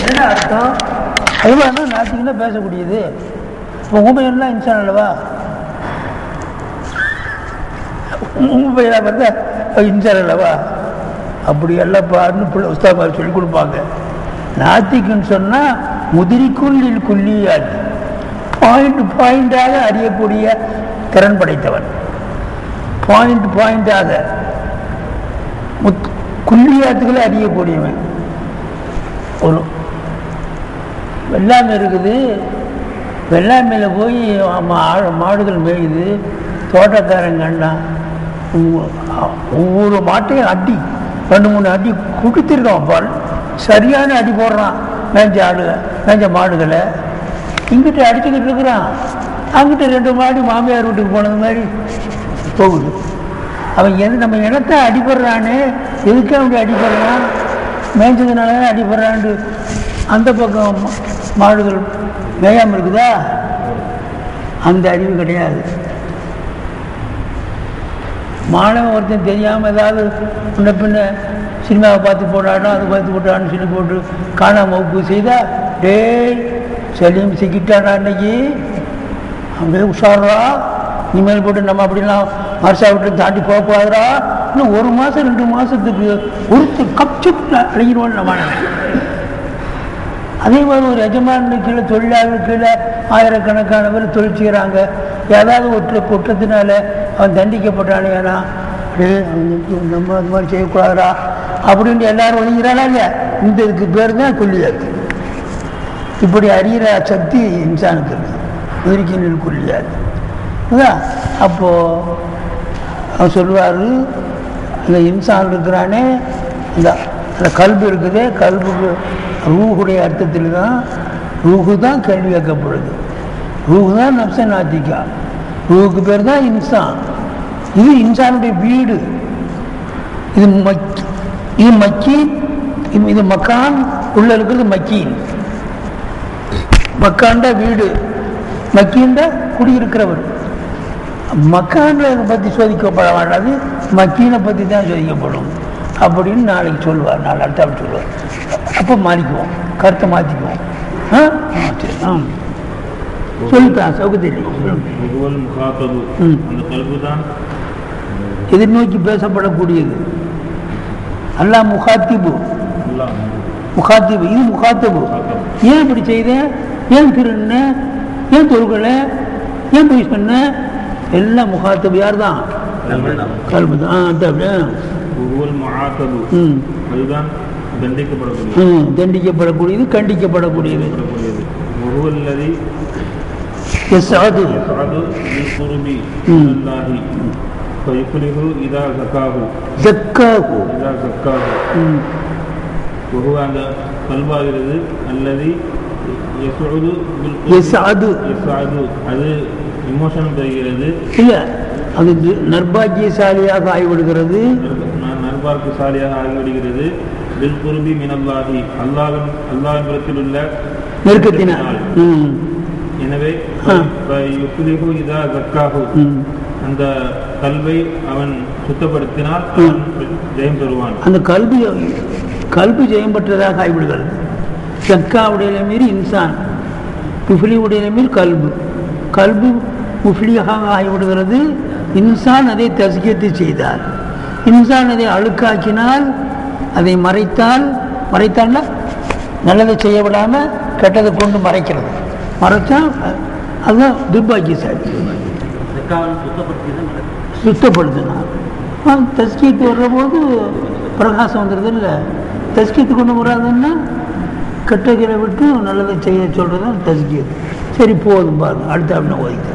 என்ன அர்த்தம் ஐவானா நாத்திகன்னா பேசக்கூடியது இப்போ உபயம்லாம் இன்சான் அல்லவா உண்மையா பார்த்தா இன்சான் அல்லவா அப்படி எல்லாம் பிள்ளை உஸ்தாமார் சொல்லி கொடுப்பாங்க நாத்திக்குன்னு சொன்னால் முதிரிக்குள்ளில் குள்ளியாட்டு பாயிண்ட் பாயிண்டாக அறியக்கூடிய திறன் படைத்தவன் பாயிண்ட் பாயிண்டாக முத் குல்லியாத்துக்களை அறியக்கூடியவன் ஒரு வெள்ளாமை இருக்குது. வெள்ளாமையில் போய் மா- மாடுகள் மேயுது. தோட்டக்காரன் கண்டான். ஒவ்வொரு மாட்டையும் அடி ரெண்டு மூணு அடி கொடுத்துருக்கான். பால் சரியான அடி போடுறான். மேஞ்ச ஆடு மேஞ்ச மாடுகளை. இங்கிட்ட அடிச்சுக்கிட்டு இருக்கிறான். அங்கிட்ட ரெண்டு மாடு மாமியார் வீட்டுக்கு போனது மாதிரி போகுது. அவன் எது நம்ம இனத்தை அடிபடுறான்னு எதுக்கு அப்படி அடிபடுறான்? மேய்ஞ்சதுனால தான் அடிபடுறான்ட்டு அந்த பக்கம் மாடுகள் மேயாமல் இருக்குதா? அந்த அறிவு கிடையாது. மாணவன் ஒருத்தன் தெரியாமல் ஏதாவது முன்ன பின்ன சினிமாவை பார்த்து போட்டாடா அது பார்த்து போட்டான்னு சொல்லி போட்டு காணாமல் வகுப்பு செய்தா டேய் சலீம் சிக்கிட்டாடா அன்னைக்கு அவங்க உஷாரா? இனிமேல் போட்டு நம்ம அப்படிலாம் வருஷா விட்டு தாண்டி போகாதரா இன்னும் ஒரு மாதம் ரெண்டு மாதத்துக்கு ஒருத்தர் கப்சு அழகிடுவான் நம்ம அதே மாதிரி ஒரு எஜமானுக்குள்ள கீழே ஆயிரக்கணக்கானவர் தொழில் செய்கிறாங்க ஏதாவது ஒற்று குற்றத்தினால அவன் தண்டிக்கப்பட்டானே ஏன்னா டேய், நம்ம அது மாதிரி செய்யக்கூடாதா அப்படின்னு எல்லாரும் ஒழிக்கிறானா இல்லையா? இந்த இதுக்கு பேர் தான் கொல்லியாது இப்படி அறிகிற சக்தி இன்சானுக்கு இருக்கு உதிரிக்கின்ற கொல்லியாது அப்போது அவர் சொல்வார் அந்த இன்சான் இருக்கிறானே இந்த அந்த கல்பு இருக்குது கல்புக்கு ரூஹுடைய அர்த்தத்தில் தான் ரூஹு தான் கேள்வி கேட்கப்படுது. ரூஹு தான் நப்ச நாத்திகா ரூஹுக்கு பேர் தான் இன்சான். இது இன்சானுடைய வீடு. இது மக்கி இது மக்கீன் இது- மக்கான் உள்ள இருக்கிறது மக்கீன். மக்காண்ட வீடு. மக்கீண்ட குடியிருக்கிறவர். மக்கான்ல பற்றி சோதிக்கப்பட மாட்டாது மக்கீனை பற்றி தான் சோதிக்கப்படும். அப்படின்னு நாளைக்கு சொல்லுவார் நாலு அடுத்த சொல்லுவார் அப்போ மாறிக்குவோம் கருத்தை மாற்றிக்குவோம் ஆ? சரி ஆ சொல்லித்தான் சௌகத்தில் எதிர்நோக்கி பேசப்படக்கூடியது. அல்லாஹ் முகாத்திபு. முகாத்திபு. இது முகாத்தபு. ஏன் இப்படி செய்தேன் ஏன் திருண்ண ஏன் தொழுகலை? ஏன் போய் சொன்ன? எல்லாம் முகாத்தபு யார் தான் கல்வி தான் ஆ, அது அப்படியே. முகவல் முகாத்தது ம் அதுதான் தண்டிக்கப்படக்கூடிய ம் தண்டிக்கப்படக்கூடியது கண்டிக்கப்படக்கூடியது கூடியது முகவல் லதி எஸ் அது يسعد بالقرب ம். من الله فيفلح إذا زكاه ஜக்காகு إذا زكاه ம் وهو அந்த கல்வாகிறது அல்லது யசுது يسعد. யசாது அது விமோசனம் பெறுகிறது இல்லை அது நர்பாக்கியசாலியாக ஆகிவிடுகிறது ந- நல்வாக்குசாலியாக ஆகிவிடுகிறது பில் குருபி மினல்லாஹி அல்லாவின் புறத்தில் உள்ள நெருக்கத்தினால். ம். எனவே இதா ஜக்காஹு. அந்த கல்வை அவன் சுத்தப்படுத்தினால் ஜெயம் பெறுவான். அந்த கல்வி கல்வி ஜெயம் பெற்றதாக ஆகிவிடுகிறது சக்காவுடைய மீறி இன்சான் முஃப்லியுடைய மீறி கல்பு. கல்பு முஃப்லியாக ஆகிவிடுகிறது இன்சான் அதை தஸ்கியத்தை செய்தார். இன்சான் அதை அழுக்காக்கினால் அதை மறைத்தால் மறைத்தால்னா நல்லதை செய்ய விடாமல் கெட்டதை கொண்டு மறைக்கிறது. மறைச்சா அதுதான் துர்பாக்கிய சாதி சுத்தப்படுத்தினார் தஸ்கீத்து வர்றபோது பிரகாசம் வந்துடுது இல்லை தஸ்கீத்து கொண்டு வராதுன்னா கெட்டகளை விட்டு நல்லதை செய்ய சொல்கிறது தான் தஸ்கீத் சரி போதும் பாருங்க. அடுத்த அப்படின்னு ஓதிக்க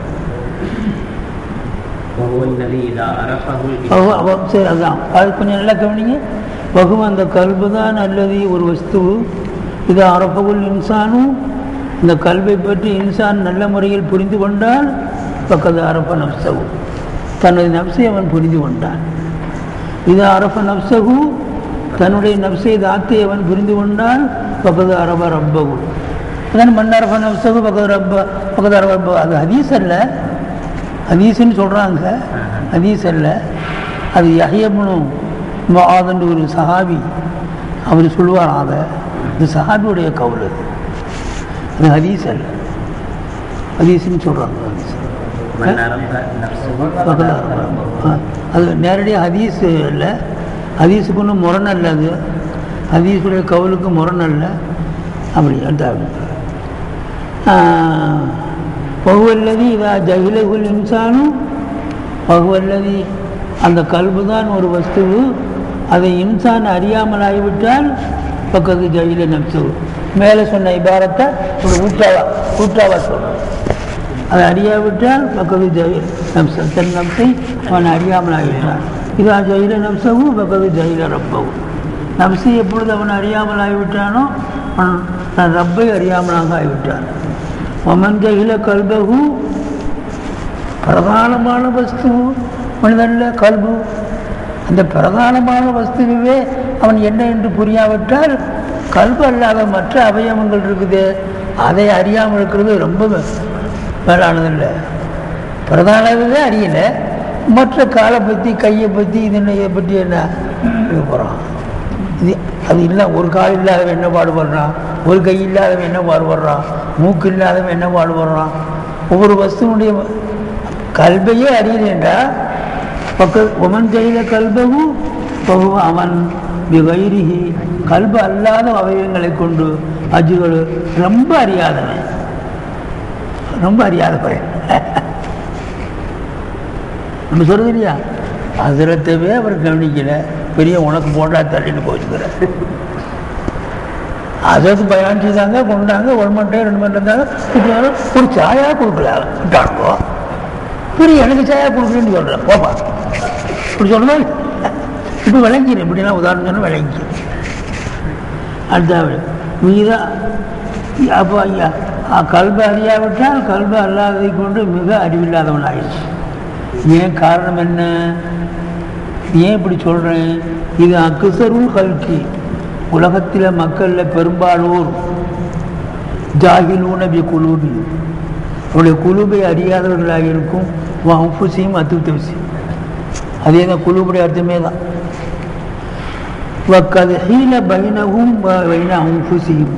அதான் அது கொஞ்சம் நல்லா கவனிங்க வகும் அந்த கல்பு தான் அல்லது ஒரு வஸ்து இது அரபகுல் இன்சானும் இந்த கல்வை பற்றி இன்சான் நல்ல முறையில் புரிந்து கொண்டால் பக்கத்து அரப்ப நப்சகு தனது நப்சை அவன் புரிந்து கொண்டான் இது அரப்ப நப்சகு தன்னுடைய நப்சை தாத்தை அவன் புரிந்து கொண்டால் பக்கத்து அரப ரப்பகு அதான் மண் நப்சகு பக்கத்து ரப்ப பக்கத்து அரப அது ஹதீஸ் அல்ல ஹதீஸுன்னு சொல்கிறாங்க ஹதீஸ் அல்ல. அது யஹியபனும் மாதன்று ஒரு சஹாபி அவர் சொல்லுவார் அதை. இது சஹாபியுடைய கவுல் அது. அது ஹதீஸ் அல்ல. ஹதீஸ்ன்னு சொல்கிறாங்க ஹதீஸ். அது நேரடியாக ஹதீஸ் இல்லை. ஹதீஸுக்கு ஒன்றும் முரண் அல்ல அது. ஹதீஸுடைய கவுலுக்கு முரண் அல்ல. அப்படி எடுத்தாங்க. பகுவல்லதி இதா ஜகிலகுல் இன்சானும் பகுவல்லதி அந்த கல்பு தான் ஒரு வஸ்து அதை இன்சான் அறியாமல் ஆகிவிட்டால் பக்கத்து ஜகில நப்சு. மேலே சொன்ன இபாரத்தை ஒரு ஊட்டாவா ஊட்டாவா சொல்கிறோம் அதை அறியாவிட்டால் பக்கத்து ஜெயில நப்ச தன் நம்சை அவன் அறியாமல் ஆகிவிட்டான் இதா ஜெயில நம்சவும் பக்கத்து ஜெயில ரப்பவும். நம்சை எப்பொழுது அவன் அறியாமல் ஆகிவிட்டானோ அவன் தன் ரப்பை அறியாமலாக ஆகிவிட்டான் ஒமன் ஜெயில கல்பகு பிரதானமான வஸ்து மனிதனில் கல்பு. அந்த பிரதானமான வஸ்துவே அவன் என்ன என்று புரியாவிட்டால் கல்பு அல்லாத மற்ற அவயவங்கள் இருக்குது. அதை அறியாமல் இருக்கிறது ரொம்ப மேலானதில்லை. பிரதானதே அறியலை. மற்ற காலை பற்றி கையை பற்றி இதனை இதை பற்றி என்ன போகிறான் அது இல்லை ஒரு கால் இல்லாதவன் என்ன பாடுபடுறான் ஒரு கை இல்லாதவன் என்ன பாடுபடுறான் மூக்கு இல்லாதவன் என்ன பாடுபடுறான் ஒவ்வொரு வஸ்துவனுடைய கல்வையே அறியலேண்டா பக்க உமன் செய்த கல்பவும் அவன் வைரிகி கல்பு அல்லாத அவயவங்களை கொண்டு அஜுகள் ரொம்ப அறியாதவன். ரொம்ப அறியாத பையன் நம்ம சொல்றது இல்லையா? அதிரத்தவே அவர் கவனிக்கலை. பெரிய உனக்கு போட்டா தள்ளிட்டு போச்சுக்கிற அதற்கு பயன் செய்தாங்க கொண்டாங்க ஒரு மணி நேரம் ரெண்டு மணி இருந்தாங்க இப்போ ஒரு சாயா கொடுக்கல. விட்டாங்கோ பெரிய எனக்கு சாயா கொடுக்கலன்னு சொல்கிறேன் போப்பா. இப்படி சொல்லுவா இப்படி விளங்கிடு இப்படிலாம் உதாரணம் சொன்னால் விளங்கி அடுத்த மீதான் அப்போ ஐயா கல்வி அறியாவிட்டால் கல்வி அல்லாததை கொண்டு மிக அறிவில்லாதவன் ஆயிடுச்சு ஏன் காரணம் என்ன? ஏன் இப்படி சொல்கிறேன் இது அக்குசருள் கல்கி. உலகத்தில் மக்களில் பெரும்பாலோர் ஜாகிலூன பி குழுபி அவருடைய குழுவை அறியாதவர்களாக இருக்கும் வஃபுசியும் அத்துத்தவசியும் அதே தான் குழுவுடைய அர்த்தமே தான். வக்கதஹீல பைனகும் வைன அம்புசியும்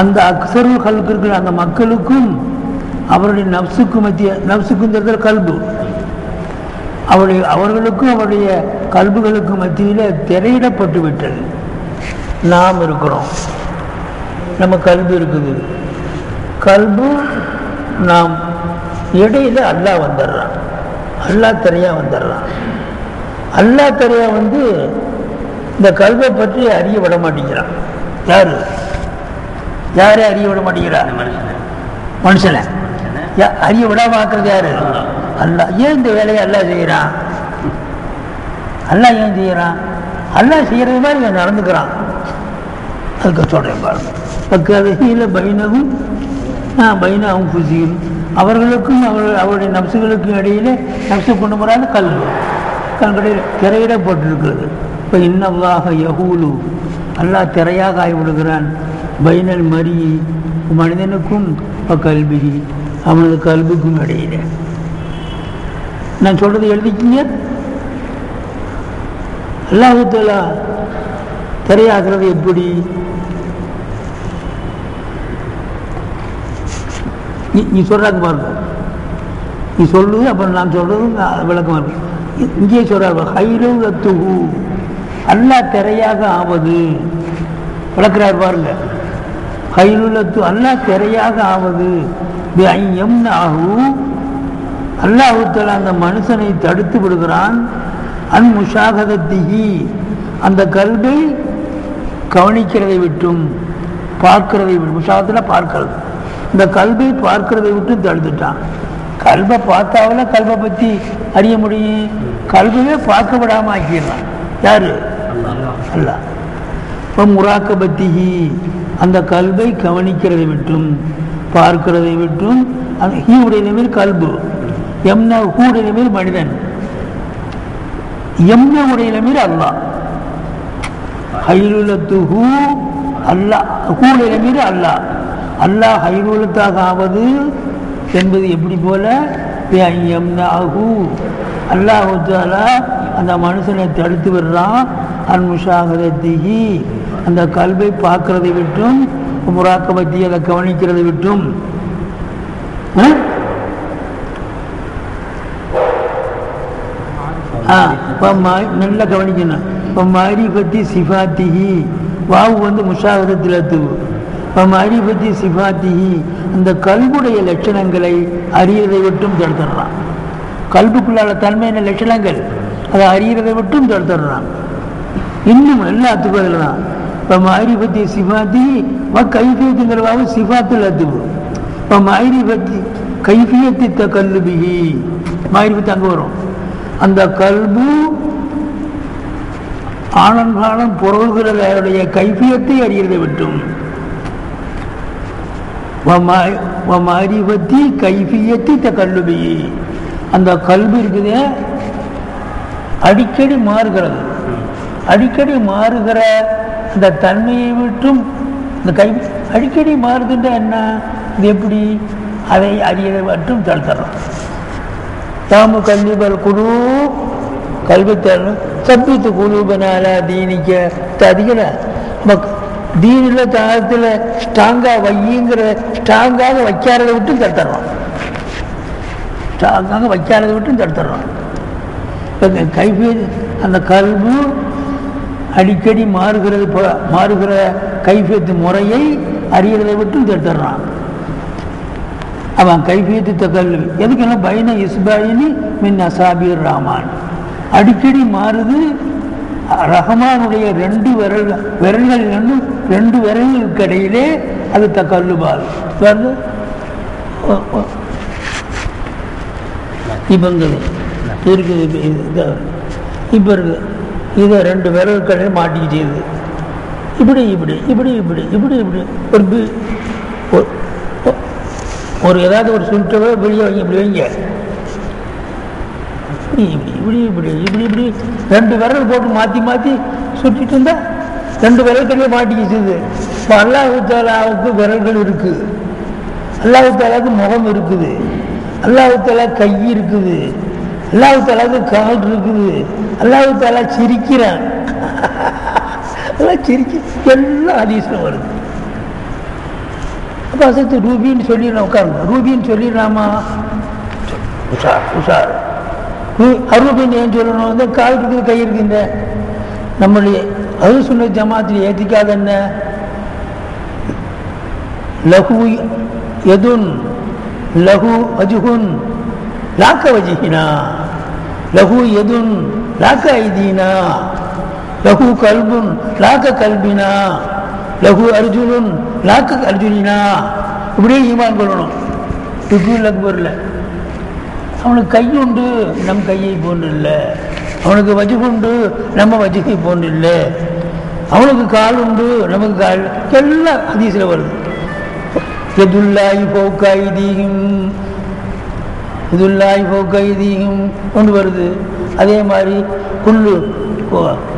அந்த அக்சருள் கல்கு இருக்கிற அந்த மக்களுக்கும் அவருடைய நப்சுக்கு மத்திய நப்சுக்குங்கிறது கல்பு. அவருடைய அவர்களுக்கும் அவருடைய கல்புகளுக்கு மத்தியில் திரையிடப்பட்டு விட்டது. நாம் இருக்கிறோம். நம்ம கல்பு இருக்குது. கல்பு நாம் இடையில அல்லாஹ் வந்துடுறான். அல்லாஹ் திரையா வந்துடுறான். அல்லாஹ் திரையா வந்து இந்த கல்வை பற்றி அறிய விட மாட்டேங்கிறான். யாரு? யாரை அறிய விட மாட்டேங்கிறா? அந்த மனுஷனை. அறிய விடாம ஆக்குறது யாரு? அல்லா ஏன் இந்த வேலையை அல்லா செய்கிறான். அல்லா ஏன் செய்கிறான்? அல்லா செய்கிறது மாதிரி இவன் நடந்துக்கிறான். அதுக்கு சொல்கிறேன் பாருங்க. பக்கதையில் பைனவும் பைனாவும் புசியும் அவர்களுக்கும் அவர்கள் அவருடைய நப்சுகளுக்கும் இடையிலே நப்சு கொண்டு போகிறாங்க கல்வி கல்கடையில் திரையிடப்பட்டிருக்கிறது இப்போ இன்னவாக யகூலு. அல்லாஹ் திரையாக ஆகிவிடுகிறான் பைனல் மரி மனிதனுக்கும் கல்வி அவனது கல்விக்கும் இடையிலே. நான் சொல்றது எழுதிக்கிங்க. அல்லாஹுத்தலா திரையாகிறது எப்படி? நீ நீ சொல்றாங்க பாருங்க. நீ சொல்லுது அப்புறம் நான் சொல்றது நான் விளக்கம் இருக்கு. இ- இங்கே சொல்றாங்க ஹைரத்துஹு திரையாக ஆவது. விளக்குறார் பாருங்க. ஹைருலத்து அல்லா திரையாக ஆவது. எம் ஆகும் அல்லாஹுத்தலா அந்த மனுஷனை தடுத்து விடுகிறான். அன் முஷாகதத்திகி அந்த கல்வை கவனிக்கிறதை விட்டும் பார்க்கிறதை விட்டு முஷாகத்தில் பார்க்கிறது. இந்த கல்வை பார்க்கிறதை விட்டு தடுத்துட்டான். கல்வை பார்த்தாவில கல்வை பற்றி அறிய முடியும். கல்வையே பார்க்க விடாம ஆக்கிடுறான் யார்? அல்லாஹ். இப்போ முராக்கபத்திஹி. அந்த கல்வை கவனிக்கிறதை விட்டும் பார்க்கிறதை விட்டும் அந்த ஹீவுடைய உடைய கல்பு. எம்ன ஹூ உடைய மனிதன். எம்ன உடைய நிமிர் அல்லாஹ். ஹைருலத்துஹு அல்லாஹ் ஹூடைய நிமிர் அல்லாஹ். அல்லாஹ் ஹைருலத்தாக ஆவது என்பது எப்படி போல? எம்னாஹு அந்த மனுஷனை தடுத்து விடுறான். அன் முஷாகதத்திகி அந்த கல்வை பார்க்கறதை விட்டும் முராக்கபத்தி அதை கவனிக்கிறதை விட்டும். ஆ? இப்போ மா- நல்லா கவனிக்கணும். இப்போ மாரிபத்தி சிஃபாத்திஹி. வாவு வந்து முஷாகதத்தில் தூவு. இப்போ மாரிபத்தி சிஃபாத்திஹி. அந்த கல்புடைய லட்சணங்களை அறியதை விட்டும் தடுத்துடுறான். கல்புக்குள்ளால தன்மையான லட்சணங்கள்? அதை அறியதை விட்டும் தடுத்துடுறான். இன்னும் எல்லாத்துக்கும் அதில் தான். இப்போ மாரிபத்தி சிஃபாத்தி வ கைஃபியத்துங்கிற வாவு சிஃபாத்தில் அத்துவு இப்போ மாரிபத்தி கைஃபியத்தி த கல்லுபிஹி. மாரிபத்தி அங்கே வரும். அந்த கல்பு ஆனந்தானம் பொருள்கிறதைய கைஃபியத்தை அறியறதை விட்டும். அறிவத்தி கைஃபியத்தி த கல்லுபி. அந்த கல்வி இருக்குது அடிக்கடி மாறுகிறது. அடிக்கடி மாறுகிற அந்த தன்மையை விட்டும் இந்த கை அடிக்கடி மாறுதுன்னா என்ன? இது எப்படி? அதை அறியதை மட்டும் தடுத்துறோம். தாமு கல்விபல் குழு கல்வித்தரணும் சப்பித்து குழுபனால தீனிக்க அதிகல தீனில் தாகத்தில் ஸ்ட்ராங்காக வையுங்கிற ஸ்ட்ராங்காக வைக்காததை விட்டு தடுத்துறோம் ஸ்ட்ராங்காக வைக்காததை விட்டு தடுத்துறோம் இப்போ கைபி அந்த கல்வி அடிக்கடி மாறுகிறது மாறுகிற கைஃபியத்து முறையை அறியறதை விட்டு தடுத்துறான் அவன் கைஃபியத்து தகல்வி எதுக்கெல்லாம் பைன இஸ்பாயினி மின் அசாபீர் ரஹ்மான் அடிக்கடி மாறுது ரஹமானுடைய ரெண்டு விரல் விரல்கள் ரெண்டு ரெண்டு விரல்களுக்கு இடையிலே அது தக்கல்லுபால் வந்து இப்போ இருக்குது இப்போ இது இதை ரெண்டு விரல்களை மாட்டிக்கிட்டே இப்படி இப்படி இப்படி இப்படி இப்படி இப்படி. ஒரு- ஒரு ஏதாவது ஒரு சுருட்டவே வெளியே வைங்க இப்படி வைங்க. இப்படி இப்படி இப்படி இப்படி இப்படி ரெண்டு விரல் போட்டு மாற்றி மாற்றி சுட்டிட்டு இருந்தா ரெண்டு விரல்களே மாட்டிக்கிச்சுது இப்போ அல்லாஹாலாவுக்கு விரல்கள் இருக்குது அல்லாஹாலாவுக்கு முகம் இருக்குது. அல்லாஹாலா கை இருக்குது. அல்லாஹாலாவுக்கு கால் இருக்குது. அல்லாஹுத்தாலா சிரிக்கிறான். எல்லாம் சிரிக்க எல்லாம் அதிசயம் வருது. அப்போ அசத்து ரூபின்னு சொல்லிடலாம் உட்காருங்க. ரூபின்னு சொல்லிடலாமா? உஷார் உஷார் ரூ- அரூபின்னு ஏன் சொல்லணும்? வந்து கால் இருக்குது கை இருக்குங்க நம்மளுடைய அது சொன்ன ஜமாத்தில் ஏற்றிக்காத என்ன? லகு எதுன் லகு அஜுகுன் லாக்க வஜிகினா லகு எதுன் லாக்க ஐதீனா. லகு கல்புன் லாக்க கல்பினா. லகு அர்ஜுனுன் லாக்கு அர்ஜுனா இப்படியே ஈமான் கொள்ளணும். ருக்குல் அக்பரில் அவனுக்கு கை உண்டு நம் கையை போன்று இல்லை. அவனுக்கு வஜுகுண்டு நம்ம வஜுகை போன்று இல்லை. அவனுக்கு கால் உண்டு நமக்கு கால் எல்லாம் அதிசயில் வருது. எதுல்லாய் போக்காயுதீகும் இதுல்லாய் போக்காயுதீகும் கொண்டு வருது. அதே மாதிரி குல்லு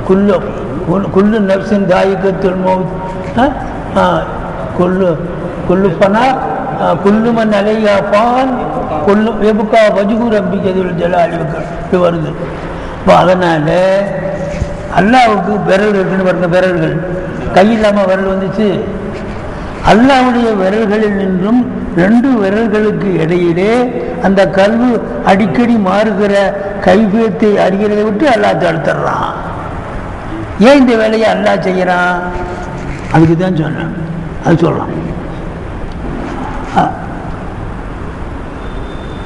குல்லு குல்லு நப்சின் தாயக்கத்தில் மௌத். ஆ, கொல்லு குல்லு பனா ஆ, அலையா பான் குல்லு எபுக்கா வஜுகு ரம்பி கதில் வருது. இப்போ அதனால் அல்லாவுக்கு விரல் இருக்குன்னு பாருங்க விரல்கள். கை இல்லாமல் விரல் வந்துச்சு. அல்லாவுடைய விரல்களில் நின்றும் ரெண்டு விரல்களுக்கு இடையிலே அந்த கல்வி அடிக்கடி மாறுகிற கைவியத்தை அறிகிறதை விட்டு அல்லாஹ் தடுத்துடுறான் ஏன் இந்த வேலையை அல்லாஹ் செய்கிறான்? அதுக்கு தான் சொன்னேன் அது சொல்லலாம்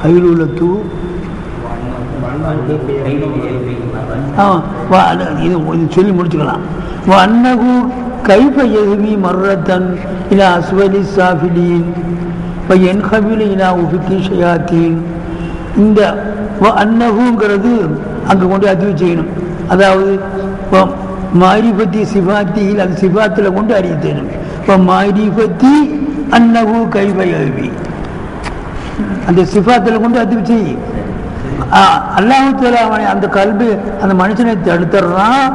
அயிலுலத்து ஆமாம் வா இது இது சொல்லி முடிச்சுக்கலாம். வா அன்னகு கைஃப எதுவி மர்ரத்தன் இலா அஸ்வலி சாஃபிலீன். இப்போ என் ஹபில் இலா உபிக்கி ஷயாத்தீன். இந்த அன்னகுங்கிறது அங்கே கொண்டு அதிவு செய்யணும் அதாவது மாரிபத்தி சிபாத்தியில் அது சிபாத்தில் கொண்டு அறிய இப்போ மாரிபத்தி அன்னகு கைஃப எதுவி அந்த சிஃபாத்தில் கொண்டு அதிவு செய் அல்லாஹத்துல அவனை அந்த கல்வி அந்த மனுஷனை தடுத்துறான்.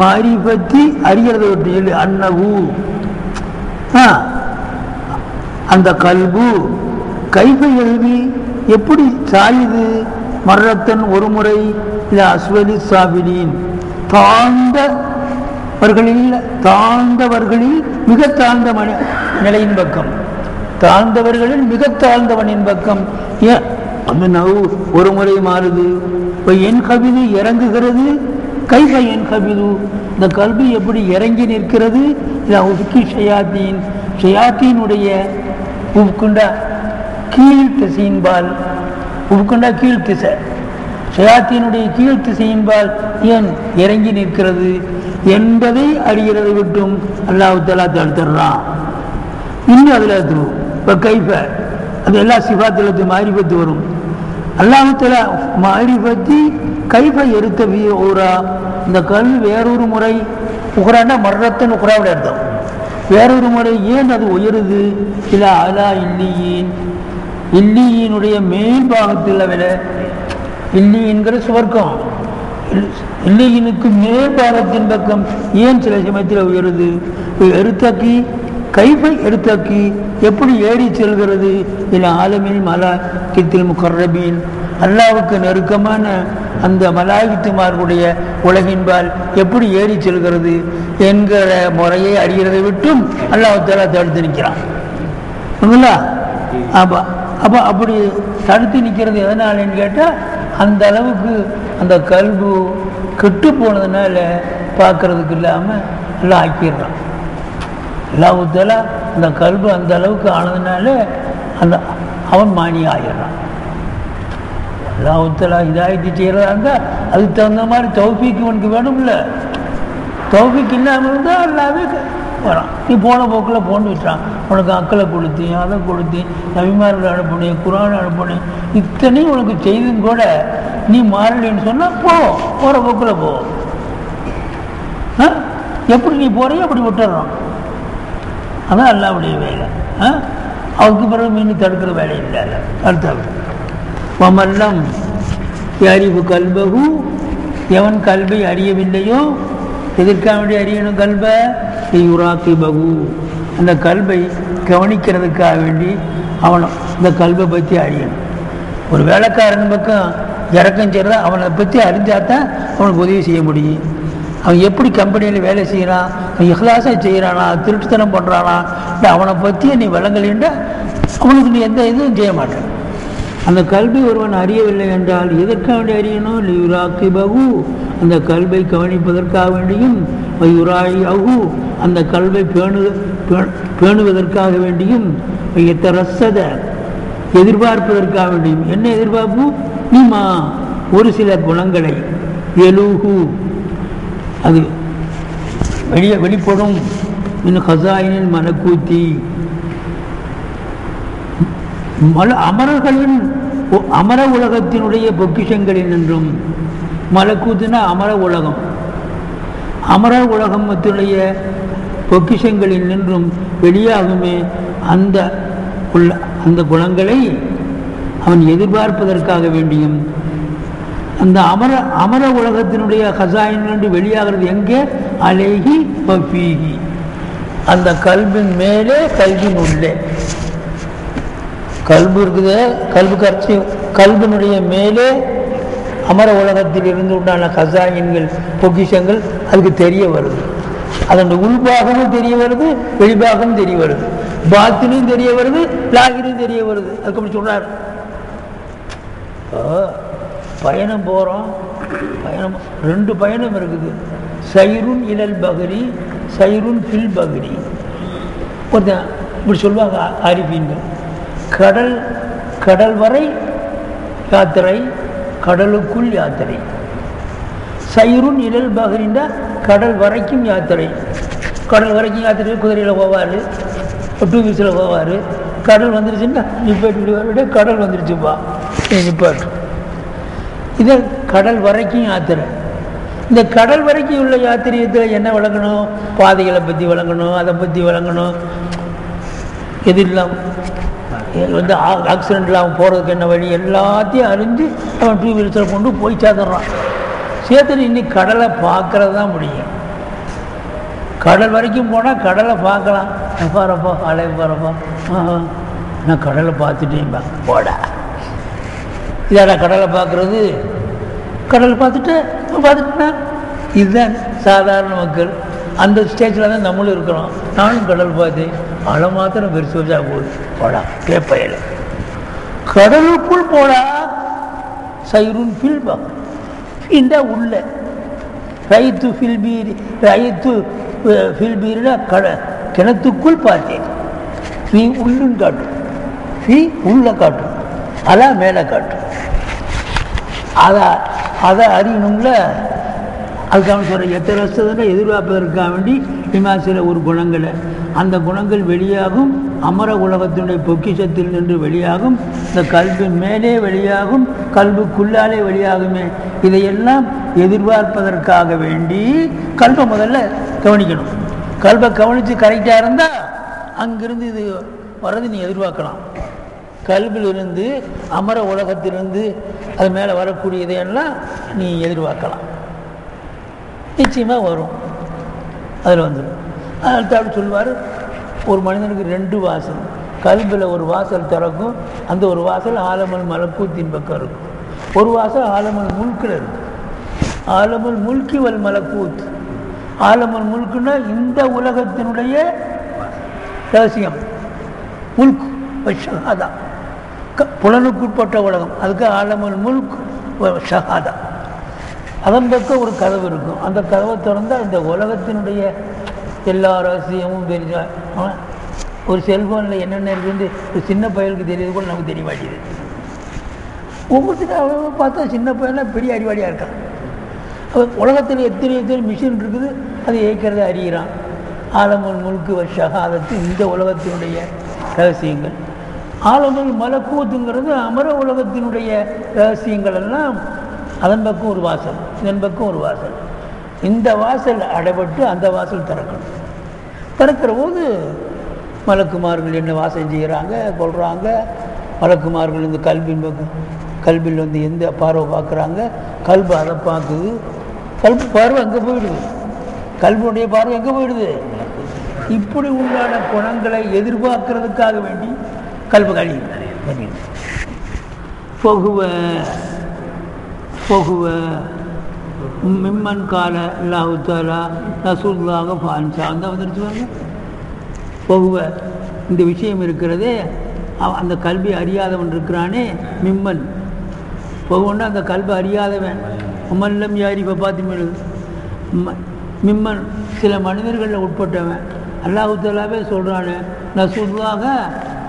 மாரிபத்தி பற்றி அறிகிறத விட்டு சொல்லு அன்னகு அந்த கல்பு கைஃபை எழுவி எப்படி சாயுது? மரணத்தன் ஒரு முறை இல்லை அஸ்வலி சாபினின். தாழ்ந்தவர்களில் தாழ்ந்தவர்களில் மிக தாழ்ந்த மன நிலையின் பக்கம். தாழ்ந்தவர்களில் மிக தாழ்ந்தவனின் பக்கம். ஏன்? அந்த நவு ஒரு முறை மாறுது. இப்போ என் கவிது இறங்குகிறது. கைக என் கவிது. இந்த கல்வி எப்படி இறங்கி நிற்கிறது? இல்லை உதுக்கி ஷயாத்தீன். ஷயாத்தீனுடைய உப்புக்குண்டா கீழ் திசையின்பால் உப்குண்டா கீழ் திசை ஷயாத்தினுடைய கீழ்த்து செய்யும்பால் ஏன் இறங்கி நிற்கிறது என்பதை அறிகிறதை விட்டும் அல்லாஹு தலா தடுத்துடுறான் இன்னும் அதில் எடுத்துருவோம் இப்போ கைஃப அது எல்லா சிபாத்தில் மாரிபத்து வரும். அல்லாஹத்துல மாரிபத்தி கைஃப எருத்த வீ ஊரா இந்த கல்வி வேறொரு முறை உகுராண்டா மரணத்தின் உகுராவோட அர்த்தம். வேறொரு முறை ஏன் அது உயருது? இல்லை அலா இல்லியின் இல்லியினுடைய மேல் பாகத்தில் விட இல்லியின்கிற சுவர்க்கம். இல்- இல்லியினுக்கு மேல் பாகத்தின் பக்கம் ஏன் சில சமயத்தில் உயருது? இப்போ கைப்பை எடுத்தாக்கி எப்படி ஏறி செல்கிறது? இல்லை ஆலமில் மலா கித்தில் முகர்ரபீன். அல்லாவுக்கு நெருக்கமான அந்த மலாய்த்துமார்களுடைய உலகின்பால் எப்படி ஏறி செல்கிறது என்கிற முறையை அறிகிறதை விட்டும் அல்லாஹாலா தடுத்து நிற்கிறான். அப்போ அப்போ அப்படி தடுத்து நிற்கிறது எதனாலன்னு கேட்டால் அந்த அளவுக்கு அந்த கல்பு கெட்டு போனதுனால பார்க்கறதுக்கு இல்லாமல் எல்லாம் ஆக்கிடுறான். அல்லாஹுத்தாலா அந்த கல்பு அந்த அளவுக்கு ஆனதுனால அந்த அவன் மானி ஆயிடுறான். உத்தலா இதாகிட்டு செய்கிறதா இருந்தால் அதுக்கு தகுந்த மாதிரி தௌஃபீக்கு உனக்கு வேணும்ல. தௌஃபீக் இல்லாமல் இருந்தால் எல்லாமே வரான். நீ போன போக்கில் போன்னு விட்டுறான் உனக்கு அக்களை கொளுத்தி அதை கொடுத்து நபிமார்கள் அனுப்புனே குரான் அனுப்புனே இத்தனையும் உனக்கு செய்தும் கூட நீ மாறலன்னு சொன்னால் போ போகிற போக்கில் போ. எப்படி நீ போறியோ அப்படி விட்டுறோம் அதான் அல்லாவுடைய வேலை. ஆ? அவருக்கு பிறகு மீன் தடுக்கிற வேலை இல்லை அடுத்தது. மமல்லம் அறிவு கல்பகு எவன் கல்வை அறியவில்லையோ எதற்காக வேண்டிய அறியணும் கல்பை? யுராத்தி பகு அந்த கல்வை கவனிக்கிறதுக்காக வேண்டி அவனை இந்த கல்வை பற்றி அறியணும் ஒரு வேலைக்காரன் பக்கம் இறக்கம் செய்கிறத அவனை பற்றி அறிஞ்சாதான் அவனுக்கு உதவி செய்ய முடியும். அவன் எப்படி கம்பெனியில் வேலை செய்கிறான் அவன் இஹ்லாசம் செய்கிறானா திருட்டுத்தனம் பண்ணுறானா இல்லை அவனை பற்றி நீ விளங்கலைன்னா அவனுக்கு நீ எந்த இதுவும் செய்ய மாட்டேன். அந்த கல்வி ஒருவன் அறியவில்லை என்றால் எதற்காக வேண்டிய அறியணும் லியுராக்கி பகு அந்த கல்வை கவனிப்பதற்காக வேண்டியும் யுராயி அகு அந்த கல்வை பேணு பேணுவதற்காக வேண்டியும் எத்தரசத எதிர்பார்ப்பதற்காக வேண்டியும். என்ன எதிர்பார்ப்பு? நீமா ஒரு சில குணங்களை. எலுகு அது வெளியே வெளிப்படும். ஹசாயினின் மனக்கூத்தி. மல அமரர்களின் அமர உலகத்தினுடைய பொக்கிஷங்களின் என்றும் மலக்கூத்துனா அமர உலகம். அமர உலகத்தினுடைய பொக்கிஷங்களில் நின்றும் வெளியாகுமே அந்த உள்ள அந்த குணங்களை அவன் எதிர்பார்ப்பதற்காக வேண்டியும். அந்த அமர அமர உலகத்தினுடைய கசாயினிலிருந்து வெளியாகிறது எங்கே? அலேகி பீகி அந்த கல்வின் மேலே கல்வின் உள்ளே. கல்பு இருக்குது கல்பு கட்சி கல்வினுடைய மேலே அமர உலகத்தில் இருந்து உண்டான கசாயின்கள் பொக்கிஷங்கள் அதுக்கு தெரிய வருது. அதனுடைய உள்பாகமும் தெரிய வருது வெளிபாகமும் தெரிய வருது. பாத்தினும் தெரிய வருது லாகினும் தெரிய வருது. அதுக்கு அப்படி சொன்னார் பயணம் போகிறோம் பயணம் ரெண்டு பயணம் இருக்குது. சைருன் இலல் பகரி சைருன் பில் பகரி. ஒருத்தன் இப்படி சொல்லுவாங்க ஆரிஃபீன்கள். கடல் கடல் வரை யாத்திரை கடலுக்குள் யாத்திரை. சைருன் இழல் பகரிண்டா கடல் வரைக்கும் யாத்திரை. கடல் வரைக்கும் யாத்திரை குதிரையில் போவார் டூ வீலரில் போவார். கடல் வந்துருச்சுன்னா நிப்பாட்டி விடுவார் கடல் வந்துருச்சுப்பா நிப்பாட்டு. இது கடல் வரைக்கும் யாத்திரை. இந்த கடல் வரைக்கும் உள்ள யாத்திரியத்தில் என்ன வழங்கணும் பாதைகளை பற்றி வழங்கணும் அதை பற்றி வழங்கணும் எது இல்லாமல் வந்து ஆக்சிடென்ட் இல்லாமல் போகிறதுக்கு என்ன வழி? எல்லாத்தையும் அறிஞ்சு அவன் டூ வீலர்ஸில் கொண்டு போய் சேர்த்துடுறான். சேர்த்துட்டு இன்னைக்கு கடலை பார்க்கறது தான் முடியும். கடல் வரைக்கும் போனால் கடலை பார்க்கலாம். பாருப்பா அலை பாருப்பா. நான் கடலை பார்த்துட்டேன்பா போடா. இதாடா கடலை பார்க்குறது. கடல் பார்த்துட்டு பார்த்துட்டுனா இதுதான் சாதாரண மக்கள். அந்த ஸ்டேஜில் தான் நம்மளும் இருக்கிறோம். நானும் கடல் பார்த்தேன் அலை மாத்திரம் பெருசு வச்சா போகுது போடா கேப்பையில் கடலுக்குள் போடா. சைருன் ஃபில்பா இந்த உள்ள. ரைத்து ஃபில்பீர் ரைத்து ஃபில்பீர்னா கட கிணத்துக்குள் பார்த்தேன் ஃபீ உள்ளுன்னு காட்டும் ஃபீ உள்ள காட்டும் அதான் மேலே காட்டும் அதை அதை அறியணும்ல? அதுக்காக சொல்கிறேன் எத்தனை வருஷத்தில் எதிர்பார்ப்பதற்காக வேண்டி விமாசில ஒரு குணங்களை. அந்த குணங்கள் வெளியாகும் அமர உலகத்தினுடைய பொக்கிஷத்தில் நின்று வெளியாகும் இந்த கல்வி மேலே வெளியாகும் கல்விக்குள்ளாலே வெளியாகுமே. இதையெல்லாம் எதிர்பார்ப்பதற்காக வேண்டி கல்வை முதல்ல கவனிக்கணும். கல்வை கவனித்து கரெக்டாக இருந்தால் அங்கிருந்து இது வர்றது நீ எதிர்பார்க்கலாம். கல்விலிருந்து அமர உலகத்திலிருந்து அது மேலே வரக்கூடியதையெல்லாம் நீ எதிர்பார்க்கலாம். நிச்சயமாக வரும். அதில் வந்துடும் அதில் அப்படி சொல்லுவார் ஒரு மனிதனுக்கு ரெண்டு வாசல் கல்பில் ஒரு வாசல் திறக்கும் அந்த ஒரு வாசல் ஆலமல் மலக்கூத்தின் பக்கம் இருக்கும். ஒரு வாசல் ஆலமல் முழுக்கில் இருக்கும். ஆலமல் முழுக்கி வல் மலக்கூத் ஆலமல் முழுக்குன்னா இந்த உலகத்தினுடைய ரகசியம். முல்க் ஷஹாதா. க- புலனுக்குட்பட்ட உலகம். அதுக்கு ஆலமல் முல்க் ஷஹாதா. அதன் பக்கம் ஒரு கதவு இருக்கும். அந்த கதவை திறந்தால் இந்த உலகத்தினுடைய எல்லா ரகசியமும் தெரிஞ்ச ஒரு செல்ஃபோனில் என்னென்ன இருக்குன்னு ஒரு சின்ன பயலுக்கு தெரியுது கூட நமக்கு தெரிய மாட்டேங்குது. ஒவ்வொருத்தரும் பார்த்தா சின்ன பையன்லாம் பெரிய அறிவாளியாக இருக்கான். உலகத்தில் எத்தனை எத்தனை மிஷின் இருக்குது அதை இயக்கிறத அறிகிறான். ஆலமுல் முழுக்கு ஷஹாதத்து இந்த உலகத்தினுடைய ரகசியங்கள். ஆலமுல் மலக்கூத்துங்கிறது அமர உலகத்தினுடைய ரகசியங்கள் எல்லாம் அதன் பக்கம் ஒரு வாசல் இதன் பக்கம் ஒரு வாசல். இந்த வாசல் அடைபட்டு அந்த வாசல் திறக்கணும். திறக்கிற போது மலக்குமார்கள் என்ன வாசம் செய்கிறாங்க கொள்கிறாங்க மலக்குமார்கள் இந்த கல்வியின் பக்கம் கல்வியில் வந்து எந்த பார்வை பார்க்குறாங்க? கல்பு அதை பார்க்குது. கல்வி பார்வை அங்கே போயிடுது. கல்வியுடைய பார்வை எங்கே போயிடுது. இப்படி உண்டான குணங்களை எதிர்பார்க்கறதுக்காக வேண்டி கல்வி கழிவு போகுவேன் போகுவ. மிம்மன் கால அல்லாஹு தாலா ரசூல்லாக ஃபான்சா அந்த வந்துருச்சுவாங்க. போகுவ. இந்த விஷயம் இருக்கிறதே அந்த கல்வி அறியாதவன் இருக்கிறானே மிம்மன். பொகுவன்னா அந்த கல்வி அறியாதவன். உமல்லம் யாரி இப்போ பார்த்து மிம்மன் சில மனிதர்களில் உட்பட்டவன். அல்லாஹு தாலாவே சொல்கிறானே நசுல்லாக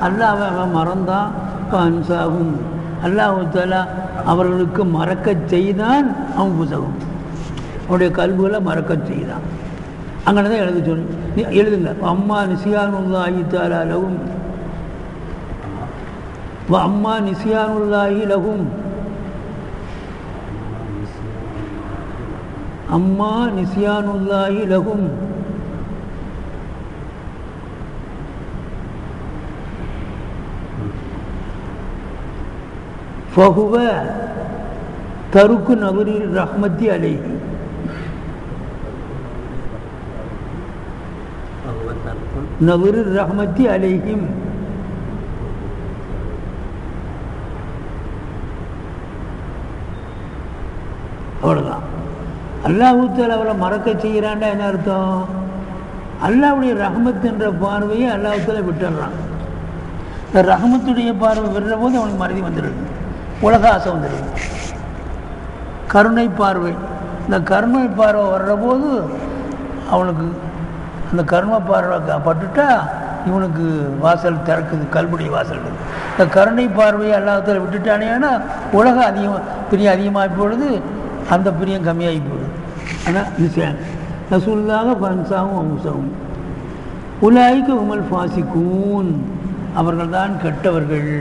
அல்லாஹ் அவன் மறந்தான். ஃபான்சாகும் அல்லாஹாலா அவர்களுக்கு மறக்க செய்தான் அவன் புத்தகம். அவனுடைய கல்விகளை மறக்க செய்தான். அங்கே தான் எழுத சொல்லு எழுதுங்க. அம்மா நிசியானுல்லாஹி தாலா லகும். அம்மா நிசியானுல்லாஹி லகும். அம்மா நிசியானுல்லாஹி லகும். ஃபகுவ தருக்கு நவரில் ரஹ்மத்தி அலேஹி நவரில் ரஹ்மத்தி அலேஹிம் அவ்வளோதான் அல்லாஹூத்தில் அவளை மறக்க செய்கிறான்டா என்ன அர்த்தம்? அல்லாவுடைய ரஹமத் என்ற பார்வையை அல்லாஹூத்தில் விட்டுடுறான் ரஹமத்துடைய பார்வை விடுற போது அவனுக்கு மறதி வந்துடுது. உலக ஆசை வந்துடுது. கருணை பார்வை. இந்த கருணை பார்வை வர்றபோது அவனுக்கு அந்த கர்ம பார்வை பட்டுட்டா இவனுக்கு வாசல் திறக்குது கல்புடி வாசல் இந்த கருணை பார்வையை அல்லாஹத்தில் விட்டுட்டானேன்னா உலகம் அதிகம் பிரியம் அதிகமாகி போடுது அந்த பிரியம் கம்மியாகி போடுது ஆனால் நிச்சயம் ரசூல்லாக பன்சாவும் அம்சாவும் உலாய்க்கு உமல் ஃபாசிக்கூன் அவர்கள்தான் கெட்டவர்கள்.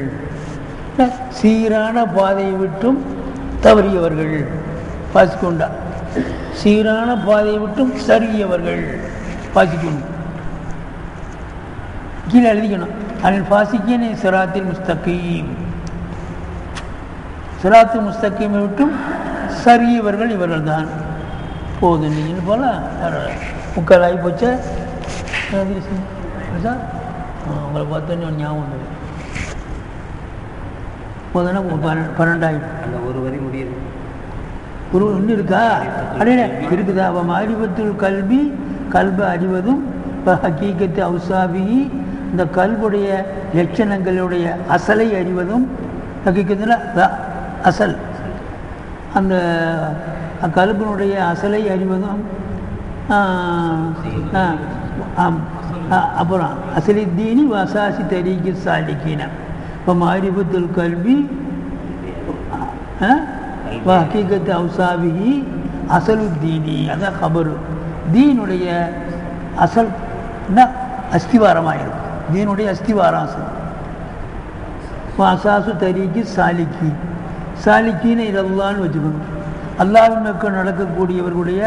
சீரான பாதையை விட்டும் தவறியவர்கள். பாசிக்கொண்டா சீரான பாதையை விட்டும் சருகியவர்கள் பாசிக்கொண்டு கீழே எழுதிக்கணும். அதில் பாசிக்கனே சிராத்தில் முஸ்தகீம். சிராத்து முஸ்தகீமை விட்டும் சரியவர்கள் இவர்கள் தான் போது நீங்கள் போல? முக்கால் ஆகி போச்சா? சார் உங்களை பார்த்தோன்னே ஞாபகம் போதுன்னா பன்னெண்டு பன்னெண்டாயிரம். அந்த ஒரு வரி முடியுது. ஒரு ஒன்று இருக்கா? அடே இருக்குதா? அவன் மாரிபத்துல் கல்வி கல்வை அறிவதும் இப்போ ஹக்கீக்கத்து அவுசாபி இந்த கல்வுடைய லட்சணங்களுடைய அசலை அறிவதும் ஹக்கீக்கத்தில் அசல். அந்த கல்பனுடைய அசலை அறிவதும் அப்புறம் அசலி தீனி வசாசி தரீக்கு சாலிக்கின இப்போ மாரிபத்துல் கல்வி. ஹக்கீகத்து அவுசாபிஹி அசலு தீனி அதான் கபரு. தீனுடைய அசல் அஸ்திவாரமாக இருக்கும் தீனுடைய அஸ்திவாரம் அசல். அசாசு தரீக்கு சாலிக்கி. சாலிக்கின்னு இதெல்லாம்னு வச்சுக்கணும். அல்லாவின் மக்கள் நடக்கக்கூடியவர்களுடைய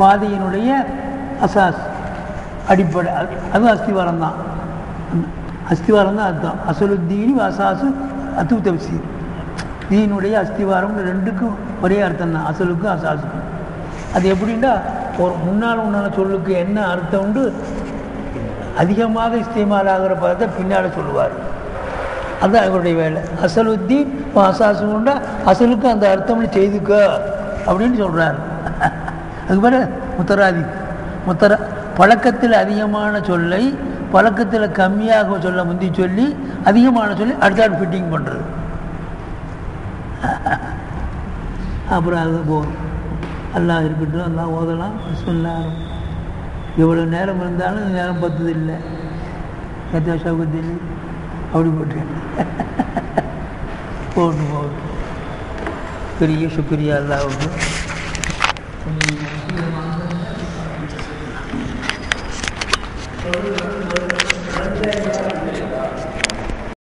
பாதையினுடைய அசாஸ் அடிப்படை அது அதுவும் அஸ்திவாரம் தான் அஸ்திவாரம் தான் அர்த்தம். அசலுத்தீனி அசாசு அத்து தப்சீர். தீனுடைய அஸ்திவாரம் ரெண்டுக்கும் ஒரே அர்த்தம் தான் அசலுக்கும் அசாசுக்கும் அது எப்படின்னா ஒரு முன்னால் முன்னால் சொல்லுக்கு என்ன அர்த்தம் உண்டு? அதிகமாக இஸ்திமால் ஆகிற பதத்தை பின்னால் சொல்லுவார். அதுதான் இவருடைய வேலை. அசலுத்தீன் அசாசு உண்டா? அசலுக்கு அந்த அர்த்தம்னு செய்துக்க அப்படின்னு சொல்கிறார் அதுக்கு பேர் முத்தராதி. முத்தரா பழக்கத்தில் அதிகமான சொல்லை பழக்கத்தில் கம்மியாக சொல்ல முந்தி சொல்லி அதிகமான சொல்லி அடுத்தாடு ஃபிட்டிங் பண்ணுறது அப்புறம் அது போகும் எல்லாம் இருக்கட்டும் எல்லாம் ஓதலாம் பிஸ்மில்லாஹ் எவ்வளோ நேரம் இருந்தாலும் இந்த நேரம் பத்தது இல்லை எத்தனை சௌகத்தில் அப்படி போட்டேன் போட்டு போகட்டும் பெரிய சுக்ரியா அல்லாவுக்கு